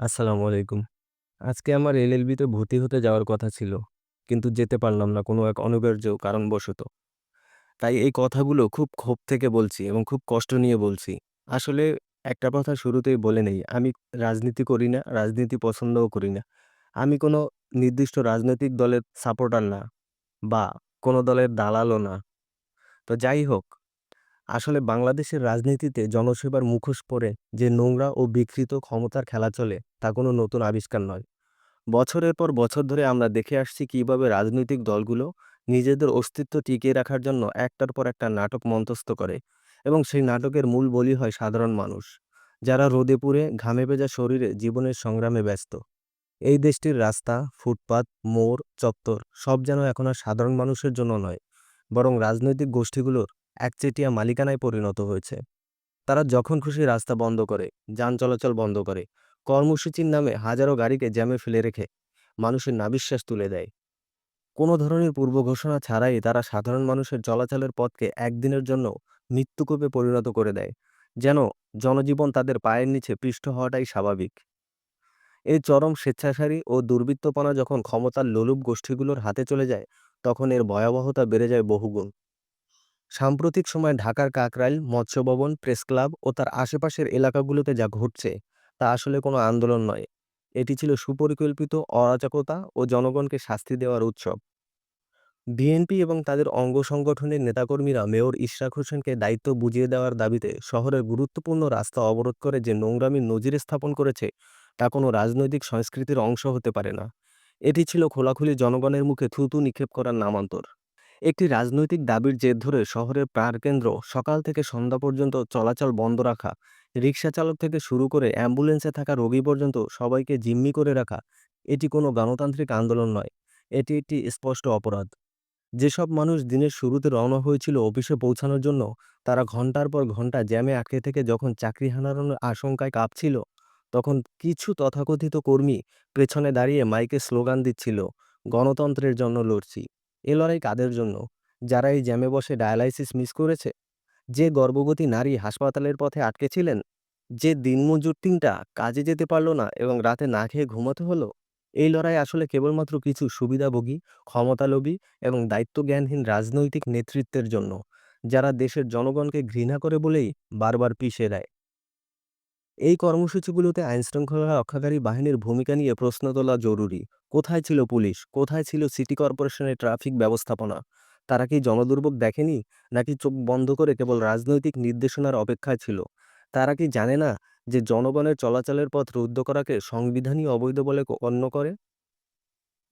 আসসালামু আলাইকুম। আজকে আমার এলএলবিতে ভর্তি হতে যাওয়ার কথা ছিল। কিন্তু যেতে পারলাম না কোনো এক অনিবার্য কারণবশত। তাই এই কথাগুলো খুব ক্ষোভ থেকে বলছি এবং খুব কষ্ট নিয়ে বলছি। আসলে একটা কথা শুরুতেই বলে নেই, আমি রাজনীতি করি না, রাজনীতি পছন্দও করি না। আমি কোনো নির্দিষ্ট রাজনৈতিক দলের সাপোর্টার না বা কোনো দলের দালালও না। তো যাই হোক, আসলে বাংলাদেশের রাজনীতিতে জনসেবার মুখোশ পরে যে নোংরা ও বিকৃত ক্ষমতার খেলা চলে, তা কোনো নতুন আবিষ্কার নয়। বছরের পর বছর ধরে আমরা দেখে আসছি কীভাবে রাজনৈতিক দলগুলো নিজেদের অস্তিত্ব টিকিয়ে রাখার জন্য একটার পর একটা নাটক মন্তস্থ করে এবং সেই নাটকের মূল বলি হয় সাধারণ মানুষ, যারা রোদে পুড়ে ঘামে ভেজা শরীরে জীবনের সংগ্রামে ব্যস্ত এই দেশটির রাস্তা, ফুটপাত, মোড়, চত্বর সব যেন এখন আর সাধারণ মানুষের জন্য নয়, বরং রাজনৈতিক গোষ্ঠীগুলোর একচেটিয়া মালিকানায় পরিণত হয়েছে। তারা যখন খুশি রাস্তা বন্ধ করে, যান চলাচল বন্ধ করে, কর্মসূচির নামে হাজারো গাড়িকে জ্যামে ফেলে রেখে মানুষের নাবিশ্বাস তুলে দেয়। কোনো ধরনের পূর্ব ঘোষণা ছাড়াই তারা সাধারণ মানুষের চলাচলের পথকে একদিনের জন্য মৃত্যুকূপে পরিণত করে দেয়, যেন জনজীবন তাদের পায়ের নিচে পৃষ্ঠ হওয়াটাই স্বাভাবিক। এই চরম স্বেচ্ছাচারী ও দুর্বৃত্তপনা যখন ক্ষমতার লোলুপ গোষ্ঠীগুলোর হাতে চলে যায়, তখন এর ভয়াবহতা বেড়ে যায় বহুগুণ। সাম্প্রতিক সময়ে ঢাকার কাকরাইল মৎস্য ভবন প্রেস ক্লাব ও তার আশেপাশের এলাকাগুলোতে যা ঘটছে, তা আসলে কোনো আন্দোলন নয়। এটি ছিল সুপরিকল্পিত, অরাজকতা ও জনগণকে শাস্তি দেওয়ার উৎসব। বিএনপি এবং তাদের অঙ্গ সংগঠনের নেতাকর্মীরা মেয়র ইশরাক হোসেনকে দায়িত্ব বুঝিয়ে দেওয়ার দাবিতে শহরের গুরুত্বপূর্ণ রাস্তা অবরোধ করে যে নোংরামির নজির স্থাপন করেছে, তা কোনো রাজনৈতিক সংস্কৃতির অংশ হতে পারে না। এটি ছিল খোলাখুলি জনগণের মুখে থুতু নিক্ষেপ করার নামান্তর। একটি রাজনৈতিক দাবির জের ধরে শহরের প্রাণকেন্দ্র সকাল থেকে সন্ধ্যা পর্যন্ত চলাচল বন্ধ রাখা, রিক্সা চালক থেকে শুরু করে অ্যাম্বুলেন্সে থাকা রোগী পর্যন্ত সবাইকে জিম্মি করে রাখা, এটি কোনো গণতান্ত্রিক আন্দোলন নয়। এটি একটি স্পষ্ট অপরাধ। যেসব মানুষ দিনের শুরুতে রওনা হয়েছিল অফিসে পৌঁছানোর জন্য, তারা ঘণ্টার পর ঘণ্টা জ্যামে আটকে থেকে যখন চাকরি হারানোর আশঙ্কায় কাঁপছিল, তখন কিছু তথাকথিত কর্মী পেছনে দাঁড়িয়ে মাইকে স্লোগান দিচ্ছিল, গণতন্ত্রের জন্য লড়ছি। এ লড়াই কাদের জন্য? যারা এই জ্যামে বসে ডায়ালাইসিস মিস করেছে? যে গর্ভবতী নারী হাসপাতালের পথে আটকে ছিলেন? যে দিনমজুর তিনটা কাজে যেতে পারল না এবং রাতে না খেয়ে ঘুমাতে হলো? এই লড়াই আসলে কেবলমাত্র কিছু সুবিধাভোগী, ক্ষমতালোভী এবং দায়িত্বজ্ঞানহীন রাজনৈতিক নেতৃত্বের জন্য, যারা দেশের জনগণকে ঘৃণা করে বলেই বারবার পিছিয়ে দেয়। এই কর্মসূচিগুলোতে আইনশৃঙ্খলা রক্ষাকারী বাহিনীর ভূমিকা নিয়ে প্রশ্ন তোলা জরুরি। কোথায় ছিল পুলিশ? কোথায় ছিল সিটি কর্পোরেশনের ট্রাফিক ব্যবস্থাপনা? তারা কি জনদুর্ভোগ দেখেনি? নাকি চোখ বন্ধ করে কেবল রাজনৈতিক নির্দেশনার অপেক্ষায় ছিল? তারা কি জানে না যে জনগণের চলাচলের পথ রুদ্ধ করাকে সংবিধানই অবৈধ বলে গণ্য করে?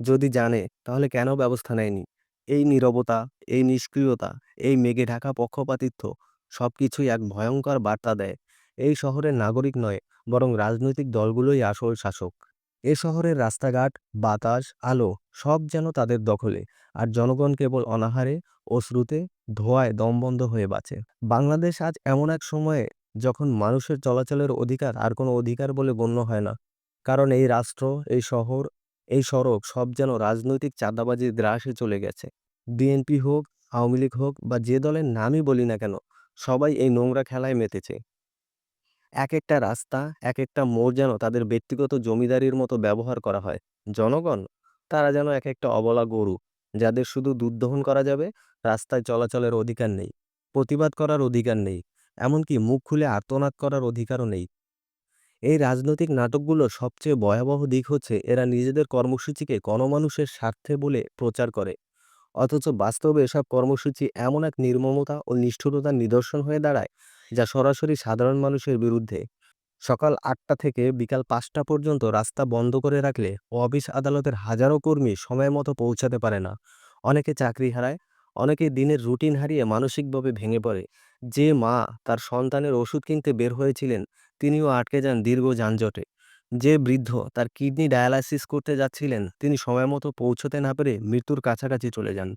যদি জানে, তাহলে কেন ব্যবস্থা নেয়নি? এই নীরবতা, এই নিষ্ক্রিয়তা, এই মেঘে ঢাকা পক্ষপাতিত্ব, সবকিছুই এক ভয়ঙ্কর বার্তা দেয়। এই শহরের নাগরিক নয়, বরং রাজনৈতিক দলগুলোই আসল শাসক। এ শহরের রাস্তাঘাট, বাতাস, আলো সব যেন তাদের দখলে, আর জনগণ কেবল অনাহারে অশ্রুতে ধোঁয়ায় দমবন্ধ হয়ে বাঁচে। বাংলাদেশ আজ এমন এক সময়ে যখন মানুষের চলাচলের অধিকার আর কোনো অধিকার বলে গণ্য হয় না, কারণ এই রাষ্ট্র, এই শহর, এই সড়ক সব যেন রাজনৈতিক চাঁদাবাজির গ্রাসে চলে গেছে। বিএনপি হোক, আওয়ামী লীগ হোক বা যে দলের নামই বলি না কেন, সবাই এই নোংরা খেলায় মেতেছে। এক একটা রাস্তা এক একটা মোড় যেন তাদের ব্যক্তিগত জমিদারির মতো ব্যবহার করা হয়। জনগণ, তারা যেন এক একটা অবলা গরু, যাদের শুধু দুধ দহন করা যাবে, রাস্তায় চলাচলের অধিকার নেই, প্রতিবাদ করার অধিকার নেই, এমনকি মুখ খুলে আর্তনাদ করার অধিকারও নেই। এই রাজনৈতিক নাটকগুলোর সবচেয়ে ভয়াবহ দিক হচ্ছে এরা নিজেদের কর্মসূচিকে গণমানুষের স্বার্থে বলে প্রচার করে। অথচ বাস্তবে এসব কর্মসূচি এমন এক নির্মমতা ও নিষ্ঠুরতার নিদর্শন হয়ে দাঁড়ায় যা সরাসরি সাধারণ মানুষের বিরুদ্ধে। সকাল আটটা থেকে বিকাল পাঁচটা পর্যন্ত রাস্তা বন্ধ করে রাখলে অফিস আদালতের হাজারো কর্মী সময় মতো পৌঁছাতে পারে না। অনেকে চাকরি হারায়, অনেকে দিনের রুটিন হারিয়ে মানসিকভাবে ভেঙে পড়ে। যে মা তার সন্তানের ওষুধ কিনতে বের হয়েছিলেন, তিনিও আটকে যান দীর্ঘ যানজটে। যে বৃদ্ধ তার কিডনি ডায়ালাইসিস করতে যাচ্ছিলেন, তিনি সময় মতো পৌঁছতে না পেরে মৃত্যুর কাছাকাছি চলে যান।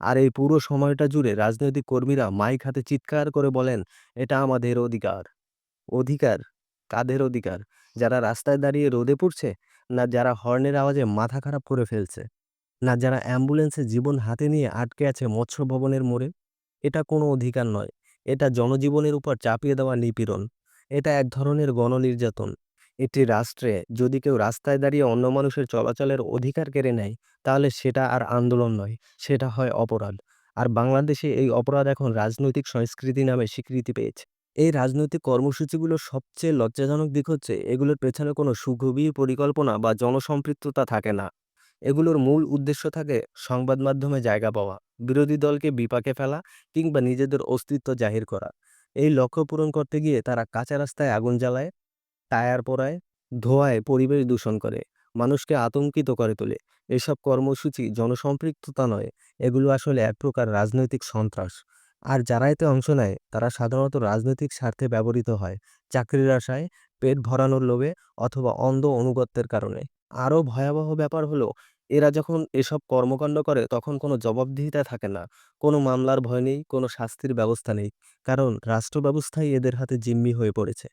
আর এই পুরো সময়টা জুড়ে রাজনৈতিক কর্মীরা মাইক হাতে চিৎকার করে বলেন, এটা আমাদের অধিকার। অধিকার? কাদের অধিকার? যারা রাস্তায় দাঁড়িয়ে রোদে পড়ছে না যারা হর্নের আওয়াজে মাথা খারাপ করে ফেলছে? না যারা অ্যাম্বুলেন্সে জীবন হাতে নিয়ে আটকে আছে মৎস্য ভবনের মোড়ে? এটা কোনো অধিকার নয়। এটা জনজীবনের উপর চাপিয়ে দেওয়া নিপীড়ন। এটা এক ধরনের গণনির্যাতন। একটি রাষ্ট্রে যদি কেউ রাস্তায় দাঁড়িয়ে অন্য মানুষের চলাচলের অধিকার কেড়ে নেয়, তাহলে সেটা আর আন্দোলন নয়, সেটা হয় অপরাধ। আর বাংলাদেশে এই অপরাধ এখন রাজনৈতিক সংস্কৃতি নামে স্বীকৃতি পেয়েছে। এই রাজনৈতিক কর্মসূচিগুলোর সবচেয়ে লজ্জাজনক দিক হচ্ছে, এগুলোর পেছনে কোনো সুগভীর পরিকল্পনা বা জনসম্পৃক্ততা থাকে না। এগুলোর মূল উদ্দেশ্য থাকে সংবাদ মাধ্যমে জায়গা পাওয়া, বিরোধী দলকে বিপাকে ফেলা কিংবা নিজেদের অস্তিত্ব জাহির করা। এই লক্ষ্য পূরণ করতে গিয়ে তারা কাঁচা রাস্তায় আগুন জ্বালায় টায়ার পোড়ায়, ধোঁয়ায় পরিবেশ দূষণ করে, মানুষকে আতঙ্কিত করে তোলে। এসব কর্মসূচি জনসম্পৃক্ততা নয়, এগুলো আসলে এক প্রকার রাজনৈতিক সন্ত্রাস। আর যারা এতে অংশ নেয়, তারা সাধারণত রাজনৈতিক স্বার্থে ব্যবহৃত হয়, চাকরির আশায়, পেট ভরানোর লোভে অথবা অন্ধ অনুগত্যের কারণে। আরও ভয়াবহ ব্যাপার হলো, এরা যখন এসব কর্মকাণ্ড করে, তখন কোনো জবাবদিহিতা থাকে না, কোনো মামলার ভয় নেই, কোনো শাস্তির ব্যবস্থা নেই। কারণ রাষ্ট্র ব্যবস্থাই এদের হাতে জিম্মি হয়ে পড়েছে।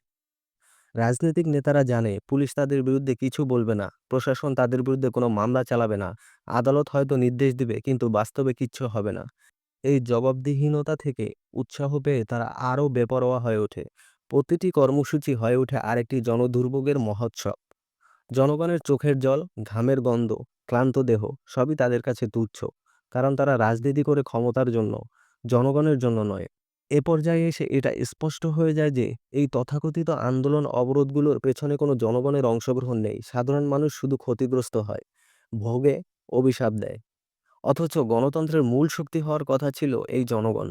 রাজনৈতিক নেতারা জানে, পুলিশ তাদের বিরুদ্ধে কিছু বলবে না, প্রশাসন তাদের বিরুদ্ধে কোনো মামলা চালাবে না, আদালত হয়তো নির্দেশ দিবে, কিন্তু বাস্তবে কিচ্ছু হবে না। এই জবাবদিহীনতা থেকে উৎসাহ পেয়ে তারা আরও বেপরোয়া হয়ে ওঠে। প্রতিটি কর্মসূচি হয়ে ওঠে আরেকটি জনদুর্ভোগের মহোৎসব। জনগণের চোখের জল, ঘামের গন্ধ, ক্লান্ত দেহ, সবই তাদের কাছে তুচ্ছ, কারণ তারা রাজনীতি করে ক্ষমতার জন্য, জনগণের জন্য নয়। এ পর্যায়ে এসে এটা স্পষ্ট হয়ে যায় যে, এই তথাকথিত আন্দোলন অবরোধগুলোর পেছনে কোনো জনগণের অংশগ্রহণ নেই। সাধারণ মানুষ শুধু ক্ষতিগ্রস্ত হয়, ভোগে অভিশাপ দেয়। অথচ গণতন্ত্রের মূল শক্তি হওয়ার কথা ছিল এই জনগণ।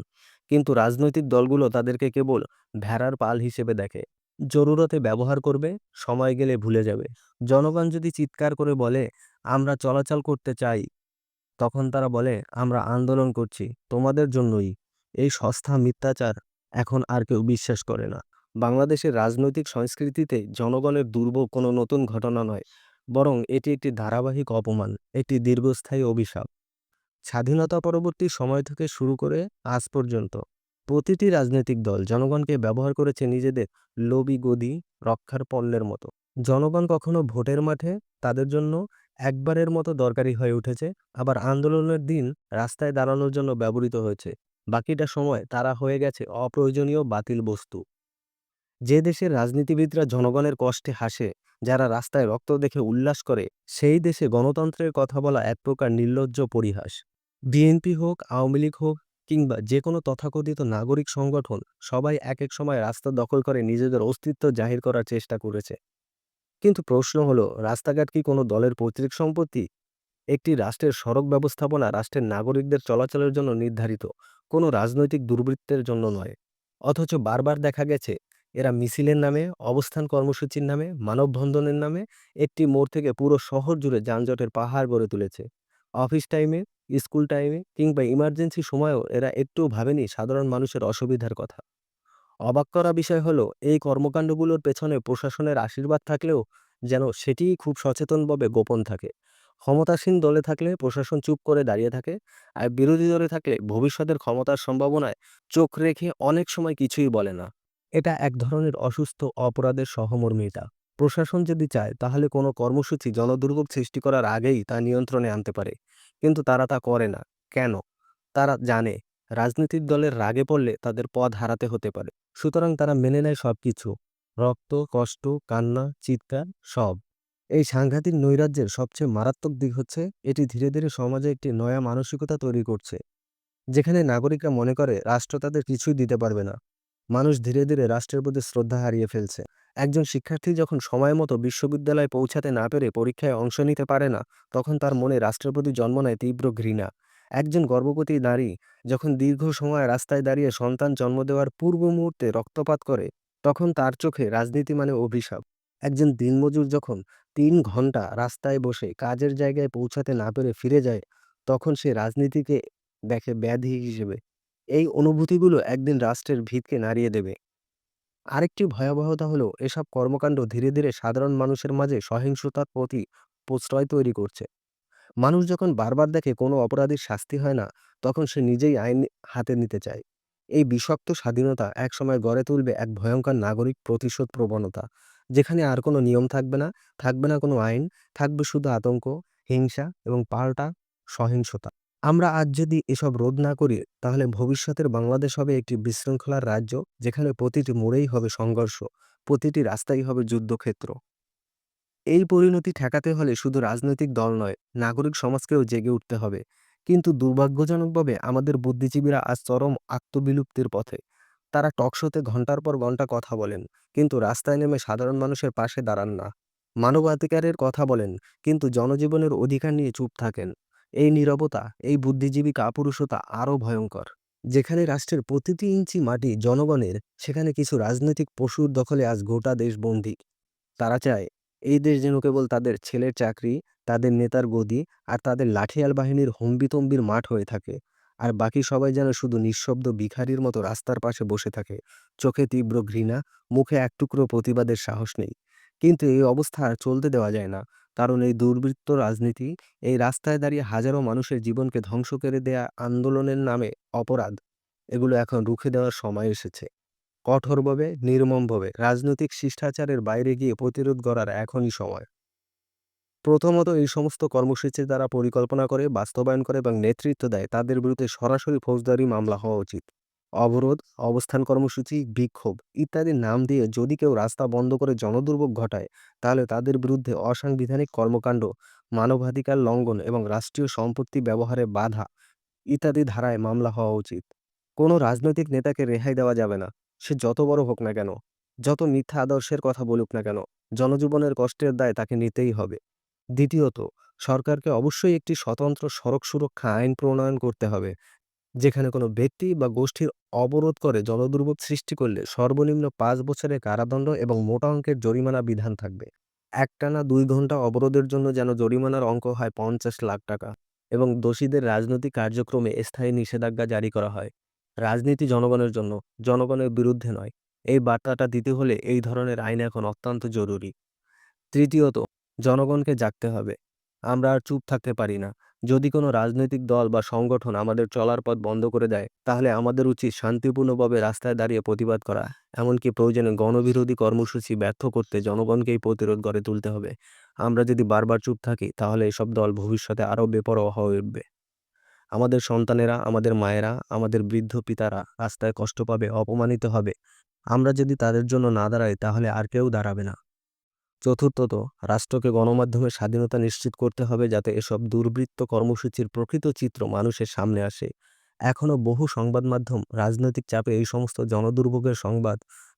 কিন্তু রাজনৈতিক দলগুলো তাদেরকে কেবল ভেড়ার পাল হিসেবে দেখে। জরুরতে ব্যবহার করবে, সময় গেলে ভুলে যাবে। জনগণ যদি চিৎকার করে বলে, আমরা চলাচল করতে চাই, তখন তারা বলে, আমরা আন্দোলন করছি, তোমাদের জন্যই। এই সস্তা মিথ্যাচার এখন আর কেউ বিশ্বাস করে না। বাংলাদেশের রাজনৈতিক সংস্কৃতিতে জনগণের দুর্ভোগ কোনো নতুন ঘটনা নয়, বরং এটি একটি ধারাবাহিক অপমান, একটি দীর্ঘস্থায়ী অভিশাপ। স্বাধীনতা পরবর্তী সময় থেকে শুরু করে আজ পর্যন্ত প্রতিটি রাজনৈতিক দল জনগণকে ব্যবহার করেছে নিজেদের লোভী গদি রক্ষার পণ্যের মতো। জনগণ কখনো ভোটের মাঠে তাদের জন্য একবারের মতো দরকারি হয়ে উঠেছে, আবার আন্দোলনের দিন রাস্তায় দাঁড়ানোর জন্য ব্যবহৃত হয়েছে। বাকিটা সময় তারা হয়ে গেছে অপ্রয়োজনীয় বাতিল বস্তু। যে দেশের রাজনীতিবিদরা জনগণের কষ্টে হাসে, যারা রাস্তায় রক্ত দেখে উল্লাস করে, সেই দেশে গণতন্ত্রের কথা বলা এক প্রকার নির্লজ্জ পরিহাস। বিএনপি হোক, আওয়ামী লীগ হোক, কিংবা যে কোনো তথাকথিত নাগরিক সংগঠন, সবাই এক এক সময় রাস্তা দখল করে নিজেদের অস্তিত্ব জাহির করার চেষ্টা করেছে। কিন্তু প্রশ্ন হলো, রাস্তাঘাট কি কোনো দলের পৈতৃক সম্পত্তি? একটি রাষ্ট্রের সড়ক ব্যবস্থাপনা রাষ্ট্রের নাগরিকদের চলাচলের জন্য নির্ধারিত। কোনো রাজনৈতিক দুর্বৃত্তের জন্য নয়। অথচ বারবার দেখা গেছে, এরা মিছিলের নামে, অবস্থান কর্মসূচির নামে, মানববন্ধনের নামে একটি মোড় থেকে পুরো শহর জুড়ে যানজটের পাহাড় গড়ে তুলেছে। অফিস টাইমে, স্কুল টাইমে কিংবা ইমার্জেন্সি সময়েও এরা একটুও ভাবেনি সাধারণ মানুষের অসুবিধার কথা। অবাক করা বিষয় হলো, এই কর্মকাণ্ডগুলোর পেছনে প্রশাসনের আশীর্বাদ থাকলেও যেন সেটিই খুব সচেতনভাবে গোপন থাকে। ক্ষমতাসীন দলে থাকলে প্রশাসন চুপ করে দাঁড়িয়ে থাকে আর বিরোধী দলে থাকলে ভবিষ্যতের ক্ষমতার সম্ভাবনায় চোখ রেখে অনেক সময় কিছুই বলে না। এটা এক ধরনের অসুস্থ অপরাধের সহমর্মিতা। প্রশাসন যদি চায়, তাহলে কোনো কর্মসূচি জনদুর্ভোগ সৃষ্টি করার আগেই তা নিয়ন্ত্রণে আনতে পারে। কিন্তু তারা তা করে না। কেন? তারা জানে রাজনৈতিক দলের রাগে পড়লে তাদের পদ হারাতে হতে পারে। সুতরাং তারা মেনে নেয় সবকিছু। রক্ত, কষ্ট, কান্না, চিৎকার, সব। এই সাংঘাতিক নৈরাজ্যের সবচেয়ে মারাত্মক দিক হচ্ছে, এটি ধীরে ধীরে সমাজে একটি নয়া মানসিকতা তৈরি করছে, যেখানে নাগরিকরা মনে করে রাষ্ট্র তাদের কিছুই দিতে পারবে না। মানুষ ধীরে ধীরে রাষ্ট্রের প্রতি শ্রদ্ধা হারিয়ে ফেলছে। একজন শিক্ষার্থী যখন সময় মতো বিশ্ববিদ্যালয়ে পৌঁছাতে না পেরে পরীক্ষায় অংশ নিতে পারে না, তখন তার মনে রাষ্ট্রের প্রতি জন্ম নেয় তীব্র ঘৃণা। একজন গর্ভবতী নারী যখন দীর্ঘ সময় রাস্তায় দাঁড়িয়ে সন্তান জন্ম দেওয়ার পূর্ব মুহূর্তে রক্তপাত করে, তখন তার চোখে রাজনীতি মানে অভিশাপ। একজন দিনমজুর যখন তিন ঘণ্টা রাস্তায় বসে কাজের জায়গায় পৌঁছাতে না পেরে ফিরে যায়, তখন সে রাজনীতিকে দেখে ব্যাধি হিসেবে। এই অনুভূতিগুলো একদিন রাষ্ট্রের ভিতকে নাড়িয়ে দেবে। আরেকটি ভয়াবহতা হলো, এসব কর্মকাণ্ড ধীরে ধীরে সাধারণ মানুষের মাঝে সহিংসতার প্রতি প্রশ্রয় তৈরি করছে। মানুষ যখন বারবার দেখে কোনো অপরাধীর শাস্তি হয় না, তখন সে নিজেই আইন হাতে নিতে চায়। এই বিষাক্ত স্বাধীনতা একসময় গড়ে তুলবে এক ভয়ঙ্কর নাগরিক প্রতিশোধ প্রবণতা। যেখানে আর কোনো নিয়ম থাকবে না। থাকবে না কোনো আইন, থাকবে শুধু আতঙ্ক, হিংসা এবং পাল্টা সহিংসতা। আমরা আজ যদি এসব রোধ না করি, তাহলে ভবিষ্যতের বাংলাদেশ হবে একটি বিশৃঙ্খলার রাজ্য, যেখানে প্রতিটি মোড়েই হবে সংঘর্ষ, প্রতিটি রাস্তাই হবে যুদ্ধক্ষেত্র। এই পরিণতি ঠেকাতে হলে শুধু রাজনৈতিক দল নয়, নাগরিক সমাজকেও জেগে উঠতে হবে। কিন্তু দুর্ভাগ্যজনকভাবে আমাদের বুদ্ধিজীবীরা আজ চরম আত্মবিলুপ্তির পথে। তারা টকশোতে ঘণ্টার পর ঘণ্টা কথা বলেন। কিন্তু রাস্তায় নেমে সাধারণ মানুষের পাশে দাঁড়ান না। মানবাধিকারের কথা বলেন, কিন্তু জনজীবনের অধিকার নিয়ে চুপ থাকেন। এই নীরবতা, এই বুদ্ধিজীবী কাপুরুষতা আরও ভয়ঙ্কর। যেখানে রাষ্ট্রের প্রতিটি ইঞ্চি মাটি জনগণের, সেখানে কিছু রাজনৈতিক পশুর দখলে আজ গোটা দেশ বন্দী। তারা চায়, এই দেশ যেন কেবল তাদের ছেলের চাকরি, তাদের নেতার গদি, আর তাদের লাঠিয়াল বাহিনীর হম্বিতম্বির মাঠ হয়ে থাকে। আর বাকি সবাই যেন শুধু নিঃশব্দ ভিখারির মতো রাস্তার পাশে বসে থাকে। চোখে তীব্র ঘৃণা, মুখে এক টুকরো প্রতিবাদের সাহস নেই। কিন্তু এই অবস্থা আর চলতে দেওয়া যায় না, কারণ এই দুর্বৃত্ত রাজনীতি, এই রাস্তায় দাঁড়িয়ে হাজারো মানুষের জীবনকে ধ্বংস করে দেয়া আন্দোলনের নামে অপরাধ। এগুলো এখন রুখে দেওয়ার সময় এসেছে। কঠোরভাবে, নির্মমভাবে রাজনৈতিক শিষ্টাচারের বাইরে গিয়ে প্রতিরোধ করার এখনই সময়। প্রথমত এই সমস্ত কর্মসূচি তারা পরিকল্পনা করে, বাস্তবায়ন করে এবং নেতৃত্ব দেয়। তাদের বিরুদ্ধে সরাসরি ফৌজদারি মামলা হওয়া উচিত। অবরোধ, অবস্থান কর্মসূচি, বিক্ষোভ ইত্যাদি নাম দিয়ে যদি কেউ রাস্তা বন্ধ করে জনদুর্ভোগ ঘটায়, তাহলে তাদের বিরুদ্ধে অসাংবিধানিক কর্মকাণ্ড, মানবাধিকার লঙ্ঘন এবং রাষ্ট্রীয় সম্পত্তি ব্যবহারে বাধা ইত্যাদি ধারায় মামলা হওয়া উচিত। কোনো রাজনৈতিক নেতাকে রেহাই দেওয়া যাবে না। সে যত বড় হোক না কেন, যত মিথ্যা আদর্শের কথা বলুক না কেন, জনজীবনের কষ্টের দায় তাকে নিতেই হবে। দ্বিতীয়ত, সরকারকে অবশ্যই একটি স্বতন্ত্র সড়ক সুরক্ষা আইন প্রণয়ন করতে হবে, যেখানে কোনো ব্যক্তি বা গোষ্ঠীর অবরোধ করে জনদুর্ভোগ সৃষ্টি করলে সর্বনিম্ন পাঁচ বছরের কারাদণ্ড এবং মোটা অঙ্কের জরিমানা বিধান থাকবে। একটানা দুই ঘণ্টা অবরোধের জন্য যেন জরিমানার অঙ্ক হয় পঞ্চাশ লাখ টাকা এবং দোষীদের রাজনৈতিক কার্যক্রমে স্থায়ী নিষেধাজ্ঞা জারি করা হয়। রাজনীতি জনগণের জন্য, জনগণের বিরুদ্ধে নয়। এই বার্তাটা দিতে হলে এই ধরনের আইন এখন অত্যন্ত জরুরি। তৃতীয়ত জনগণকে জাগতে হবে। আমরা আর চুপ থাকতে পারি না। যদি কোনো রাজনৈতিক দল বা সংগঠন আমাদের চলার পথ বন্ধ করে দেয়, তাহলে আমাদের উচিত শান্তিপূর্ণভাবে রাস্তায় দাঁড়িয়ে প্রতিবাদ করা। এমনকি প্রয়োজনে গণবিরোধী কর্মসূচি ব্যর্থ করতে জনগণকেই প্রতিরোধ গড়ে তুলতে হবে। আমরা যদি বারবার চুপ থাকি, তাহলে এসব দল ভবিষ্যতে আরও বেপরোয়া হয়ে উঠবে। আমাদের সন্তানেরা, আমাদের মায়েরা, আমাদের বৃদ্ধ পিতারা রাস্তায় কষ্ট পাবে, অপমানিত হবে। আমরা যদি তাদের জন্য না দাঁড়াই, তাহলে আর কেউ দাঁড়াবে না। চতুর্থত, রাষ্ট্রকে গণমাধ্যমের স্বাধীনতা নিশ্চিত করতে হবে যাতে এসব দুর্বৃত্ত কর্মসূচির প্রকৃত চিত্র মানুষের সামনে আসে। এখনও বহু সংবাদ মাধ্যম রাজনৈতিক চাপে এই সমস্ত জনদুর্ভোগের সংবাদ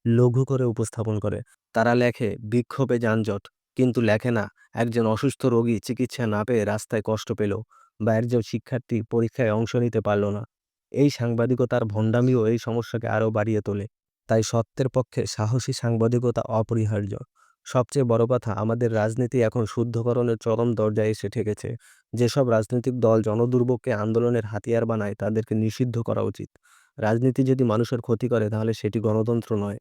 লঘু করে উপস্থাপন করে। তারা লেখে, বিক্ষোভে যানজট, কিন্তু লেখে না, একজন অসুস্থ রোগী চিকিৎসা না পেয়ে রাস্তায় কষ্ট পেল বা একজন শিক্ষার্থী পরীক্ষায় অংশ নিতে পারল না। এই সাংবাদিকতার ভণ্ডামিও এই সমস্যাকে আরও বাড়িয়ে তোলে। তাই সত্যের পক্ষে সাহসী সাংবাদিকতা অপরিহার্য। সবচেয়ে বড় কথা, আমাদের রাজনীতি এখন শুদ্ধকরণের চরম দরজায় এসে ঠেকেছে। যেসব রাজনৈতিক দল জনদুর্ভোগকে আন্দোলনের হাতিয়ার বানায়, তাদেরকে নিষিদ্ধ করা উচিত। রাজনীতি যদি মানুষের ক্ষতি করে, তাহলে সেটি গণতন্ত্র নয়,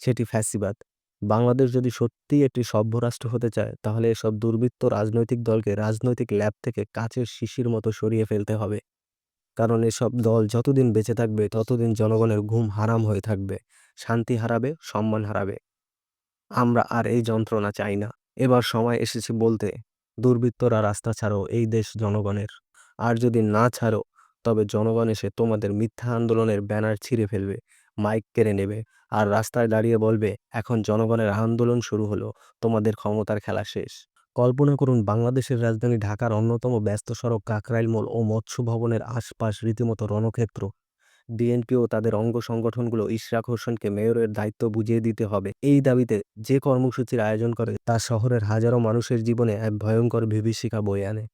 সেটি ফ্যাসিবাদ। বাংলাদেশ যদি সত্যিই একটি সভ্য রাষ্ট্র হতে চায়, তাহলে এসব দুর্বৃত্ত রাজনৈতিক দলকে রাজনৈতিক ল্যাব থেকে কাচের শিশির মতো সরিয়ে ফেলতে হবে। কারণ এসব দল যতদিন বেঁচে থাকবে, ততদিন জনগণের ঘুম হারাম হয়ে থাকবে। শান্তি হারাবে, সম্মান হারাবে। আমরা আর এই যন্ত্রণা চাই না। এবার সময় এসেছে বলতে, দুর্বৃত্তরা রাস্তা ছাড়ো এই দেশ জনগণের। আর যদি না ছাড়ো, তবে জনগণ এসে তোমাদের মিথ্যা আন্দোলনের ব্যানার ছিঁড়ে ফেলবে, মাইক কেড়ে নেবে আর রাস্তায় দাঁড়িয়ে বলবে, এখন জনগণের আন্দোলন শুরু হলো, তোমাদের ক্ষমতার খেলা শেষ। কল্পনা করুন, বাংলাদেশের রাজধানী ঢাকার অন্যতম ব্যস্ত সড়ক কাকরাইল মোড় ও মৎস্য ভবনের আশপাশ রীতিমতো রণক্ষেত্র। বিএনপি ও তাদের অঙ্গ সংগঠনগুলো ইশরাক হোসেনকে মেয়রের দায়িত্ব বুঝিয়ে দিতে হবে। এই দাবিতে যে কর্মসূচির আয়োজন করে তা শহরের হাজারো মানুষের জীবনে এক ভয়ঙ্কর বিভীষিকা বয়ে আনে।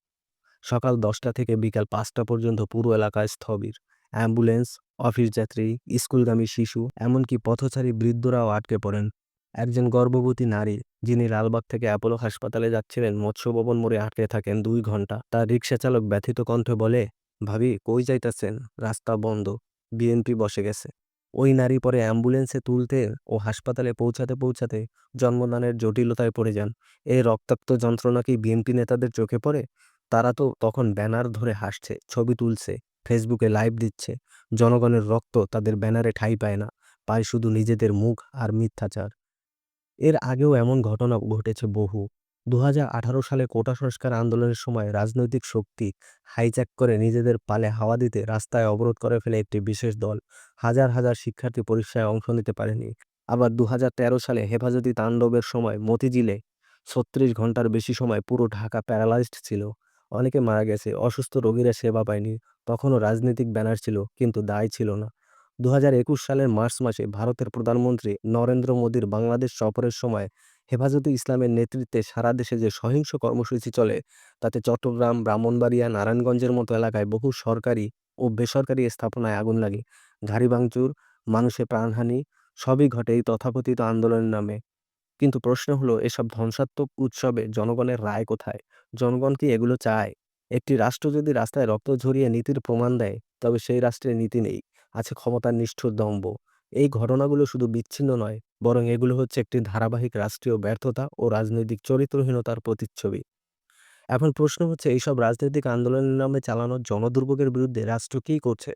সকাল দশটা থেকে বিকাল পাঁচটা পর্যন্ত পুরো এলাকায় স্থবির। অ্যাম্বুলেন্স, অফিস যাত্রী, স্কুলগামী শিশু, এমনকি পথচারী বৃদ্ধরাও আটকে পড়েন। একজন গর্ভবতী নারী, যিনি লালবাগ থেকে অ্যাপোলো হাসপাতালে যাচ্ছিলেন মৎস্য ভবন মোড়ে আটকে থাকেন দুই ঘণ্টা। তার রিক্সা চালক ব্যথিত কণ্ঠে বলে, ভাবি, কই যাইতাছেন? রাস্তা বন্ধ। বিএনপি বসে গেছে। ওই নারী পরে অ্যাম্বুলেন্সে তুলতে ও হাসপাতালে পৌঁছাতে পৌঁছাতে জন্মদানের জটিলতায় পড়ে যান। এই রক্তাক্ত যন্ত্রণা কি বিএনপি নেতাদের চোখে পড়ে? তারা তো তখন ব্যানার ধরে হাসছে, ছবি তুলছে, ফেসবুকে লাইভ দিচ্ছে। জনগণের রক্ত তাদের ব্যানারে ঠাঁই পায় না, পায় শুধু নিজেদের মুখ আর মিথ্যাচার। এর আগেও এমন ঘটনা ঘটেছে বহু। দু হাজার আঠারো সালে কোটা সংস্কার আন্দোলনের সময় রাজনৈতিক শক্তি হাইজ্যাক করে নিজেদের পালে হাওয়া দিতে রাস্তায় অবরোধ করে ফেলে একটি বিশেষ দল। হাজার হাজার শিক্ষার্থী পরীক্ষায় অংশ নিতে পারেনি। আবার দু হাজার তেরো সালে হেফাজতি তাণ্ডবের সময় মতিঝিলে ছত্রিশ ঘণ্টার বেশি সময় পুরো ঢাকা প্যারালাইজড ছিল। অনেকে মারা গেছে, অসুস্থ রোগীরা সেবা পায়নি, তখনও রাজনৈতিক ব্যানার ছিল কিন্তু দায় ছিল না। দু হাজার একুশ সালের মার্চ মাসে ভারতের প্রধানমন্ত্রী নরেন্দ্র মোদীর বাংলাদেশ সফরের সময় হেফাজতে ইসলামের নেতৃত্বে সারা দেশে যে সহিংস কর্মসূচি চলে, তাতে চট্টগ্রাম, ব্রাহ্মণবাড়িয়া, নারায়ণগঞ্জের মতো এলাকায় বহু সরকারি ও বেসরকারি স্থাপনায় আগুন লাগে। গাড়ি ভাঙচুর, মানুষের প্রাণহানি, সবই ঘটে এই তথাকথিত আন্দোলনের নামে। কিন্তু প্রশ্ন হলো, এসব ধ্বংসাত্মক উৎসবে জনগণের রায় কোথায়? জনগণ কি এগুলো চায়? একটি রাষ্ট্র যদি রাস্তায় রক্ত ঝরিয়ে নীতির প্রমাণ দেয়, তবে সেই রাষ্ট্রের নীতি নেই, আছে ক্ষমতার নিষ্ঠুর দম্ভ। এই ঘটনাগুলো শুধু বিচ্ছিন্ন নয়, বরং এগুলো হচ্ছে একটি ধারাবাহিক রাষ্ট্রীয় ব্যর্থতা ও রাজনৈতিক চরিত্রহীনতার প্রতিচ্ছবি। এখন প্রশ্ন হচ্ছে, এইসব রাজনৈতিক আন্দোলনের নামে চালানো জনদুর্ভোগের বিরুদ্ধে রাষ্ট্র কী করছে?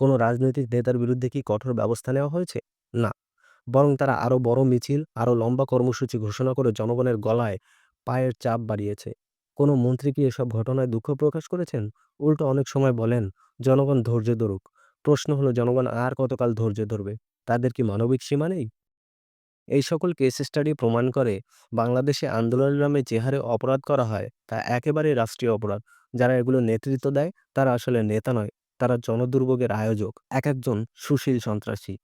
কোনো রাজনৈতিক নেতার বিরুদ্ধে কি কঠোর ব্যবস্থা নেওয়া হয়েছে? না। বরং তারা আরও বড় মিছিল, আরও লম্বা কর্মসূচি ঘোষণা করে জনগণের গলায় পায়ের চাপ বাড়িয়েছে। কোনো মন্ত্রী কি এসব ঘটনায় দুঃখ প্রকাশ করেছেন? উল্টো অনেক সময় বলেন, জনগণ ধৈর্য ধরুক। প্রশ্ন হলো, জনগণ আর কতকাল ধৈর্য ধরবে? তাদের কি মানবিক সীমা নেই? এই সকল কেস স্টাডি প্রমাণ করে বাংলাদেশে আন্দোলনের নামে যে হারে অপরাধ করা হয়, তা একেবারেই রাষ্ট্রীয় অপরাধ। যারা এগুলো নেতৃত্ব দেয়, তারা আসলে নেতা নয়, তারা জনদুর্ভোগের আয়োজক, এক একজন সুশীল সন্ত্রাসী।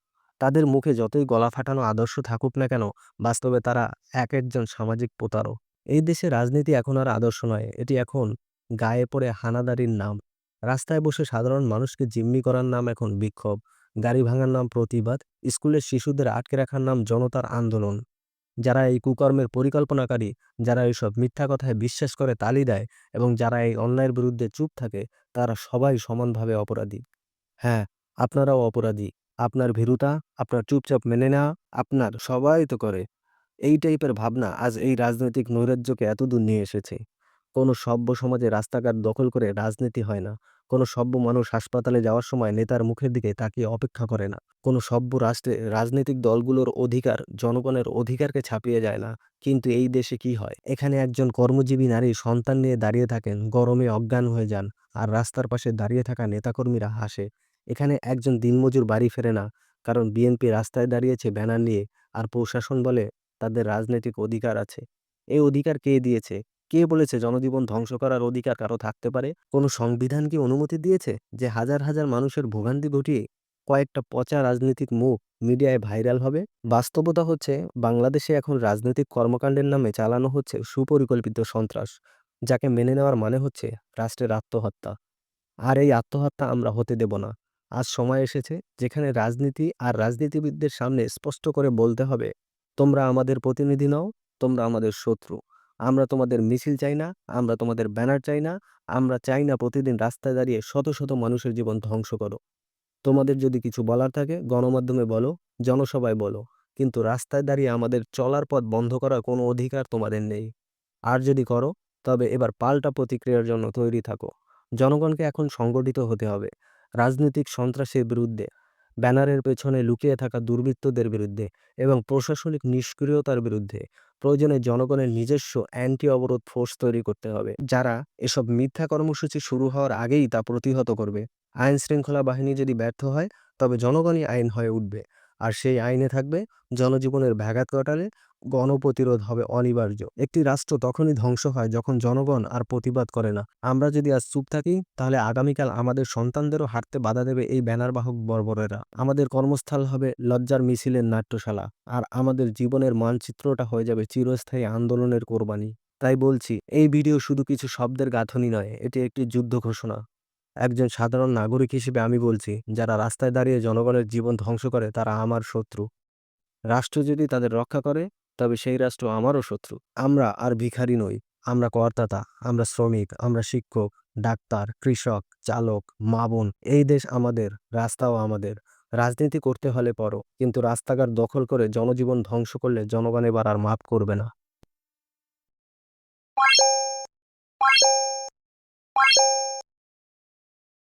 তাদের মুখে যতই গলা ফাটানো আদর্শ থাকুক না কেন, বাস্তবে তারা এক একজন সামাজিক প্রতারক। এই দেশে রাজনীতি এখন আর আদর্শ নয়, এটি এখন গায়ে পড়ে হানাদারির নাম। রাস্তায় বসে সাধারণ মানুষকে জিম্মি করার নাম এখন বিক্ষোভ। গাড়ি ভাঙার নাম প্রতিবাদ, স্কুলের শিশুদের আটকে রাখার নাম জনতার আন্দোলন। যারা এই কুকর্মের পরিকল্পনাকারী, যারা এইসব মিথ্যা কথায় বিশ্বাস করে তালি দেয় এবং যারা এই অন্যায়ের বিরুদ্ধে চুপ থাকে, তারা সবাই সমানভাবে অপরাধী। হ্যাঁ আপনারাও অপরাধী। আপনার ভীরুতা, আপনার চুপচাপ মেনে নেওয়া, আপনার সবাই তো করে। এই টাইপের ভাবনা আজ এই রাজনৈতিক নৈরাজ্যকে এতদূর নিয়ে এসেছে। কোনো সভ্য সমাজে রাস্তাঘাট দখল করে রাজনীতি হয় না। কোনো সভ্য মানুষ হাসপাতালে যাওয়ার সময় নেতার মুখের দিকে তাকিয়ে অপেক্ষা করে না। কোনো সভ্য রাষ্ট্রে, রাজনৈতিক দলগুলোর অধিকার জনগণের অধিকারকে ছাপিয়ে যায় না। কিন্তু এই দেশে কি হয়? এখানে একজন কর্মজীবী নারী সন্তান নিয়ে দাঁড়িয়ে থাকেন, গরমে অজ্ঞান হয়ে যান আর রাস্তার পাশে দাঁড়িয়ে থাকা নেতাকর্মীরা হাসে। এখানে একজন দিনমজুর বাড়ি ফেরে না, কারণ বিএনপি রাস্তায় দাঁড়িয়েছে ব্যানার নিয়ে আর প্রশাসন বলে তাদের রাজনৈতিক অধিকার আছে। এই অধিকার কে দিয়েছে? কে বলেছে জনজীবন ধ্বংস করার অধিকার কারও থাকতে পারে? কোনো সংবিধান কি অনুমতি দিয়েছে যে হাজার হাজার মানুষের ভোগান্তি ঘটিয়ে কয়েকটা পচা রাজনৈতিক মুখ মিডিয়ায় ভাইরাল হবে? বাস্তবতা হচ্ছে, বাংলাদেশে এখন রাজনৈতিক কর্মকাণ্ডের নামে চালানো হচ্ছে সুপরিকল্পিত সন্ত্রাস, যাকে মেনে নেওয়ার মানে হচ্ছে রাষ্ট্রের আত্মহত্যা। আর এই আত্মহত্যা আমরা হতে দেব না। আজ সময় এসেছে যেখানে রাজনীতি আর রাজনীতিবিদদের সামনে স্পষ্ট করে বলতে হবে, তোমরা আমাদের প্রতিনিধি নও, তোমরা আমাদের শত্রু। আমরা তোমাদের মিছিল চাই না, আমরা তোমাদের ব্যানার চাই না, আমরা চাই না প্রতিদিন রাস্তায় দাঁড়িয়ে শত শত মানুষের জীবন ধ্বংস করো। তোমাদের যদি কিছু বলার থাকে, গণমাধ্যমে বলো, জনসভায় বলো, কিন্তু রাস্তায় দাঁড়িয়ে আমাদের চলার পথ বন্ধ করার কোনো অধিকার তোমাদের নেই। আর যদি করো, তবে এবার পাল্টা প্রতিক্রিয়ার জন্য তৈরি থাকো। জনগণকে এখন সংগঠিত হতে হবে। রাজনৈতিক সন্ত্রাসের বিরুদ্ধে ব্যানারের পেছনে লুকিয়ে থাকা দুর্বৃত্তদের বিরুদ্ধে এবং প্রশাসনিক নিষ্ক্রিয়তার বিরুদ্ধে। প্রয়োজনে জনগণের নিজস্ব অ্যান্টি অবরোধ ফোর্স তৈরি করতে হবে, যারা এসব মিথ্যা কর্মসূচি শুরু হওয়ার আগেই তা প্রতিহত করবে। আইন শৃঙ্খলা বাহিনী যদি ব্যর্থ হয়, তবে জনগণই আইন হয়ে উঠবে। আর সেই আইনে থাকবে জনজীবনের ব্যাঘাত ঘটালে গণপ্রতিরোধ হবে অনিবার্য। একটি রাষ্ট্র তখনই ধ্বংস হয় যখন জনগণ আর প্রতিবাদ করে না। আমরা যদি আজ চুপ থাকি, তাহলে আগামীকাল আমাদের সন্তানদেরও হাঁটতে বাধা দেবে এই ব্যানারবাহক বর্বরেরা। আমাদের কর্মস্থল হবে লজ্জার মিছিলের নাট্যশালা আর আমাদের জীবনের মানচিত্রটা হয়ে যাবে চিরস্থায়ী আন্দোলনের কোরবানি। তাই বলছি, এই ভিডিও শুধু কিছু শব্দের গাঁথনি নয়, এটি একটি যুদ্ধ ঘোষণা। একজন সাধারণ নাগরিক হিসেবে আমি বলছি, যারা রাস্তায় দাঁড়িয়ে জনগণের জীবন ধ্বংস করে, তারা আমার শত্রু। রাষ্ট্র যদি তাদের রক্ষা করে, তবে সেই রাষ্ট্র আমারও শত্রু। আমরা আর ভিখারি নই, আমরা করদাতা, আমরা শ্রমিক, আমরা শিক্ষক, ডাক্তার, কৃষক, চালক, মা বোন, এই দেশ আমাদের, রাস্তাও আমাদের। রাজনীতি করতে হলে পরও কিন্তু রাস্তাঘাট দখল করে জনজীবন ধ্বংস করলে জনগণ এবার আর মাফ করবে না।